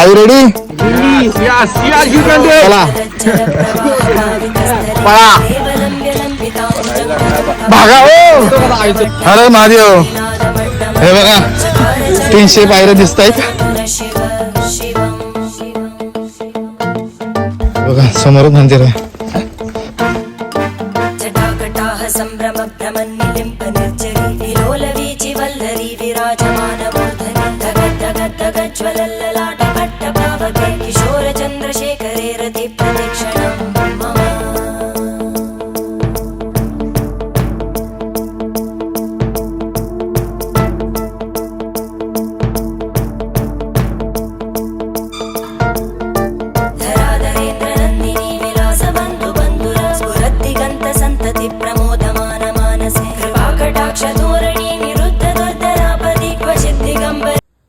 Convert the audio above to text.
R you ready चला. पळा. भागा हो. अरे महादेव. हे बघा. तीनशे पायऱ्या दिसत आहेत बघा समोर मंदिर आहे. ज्वलल्ल बाट भट्ट पावके किशोरचन्द्रशेखरे रतिप्रतिक्षणम्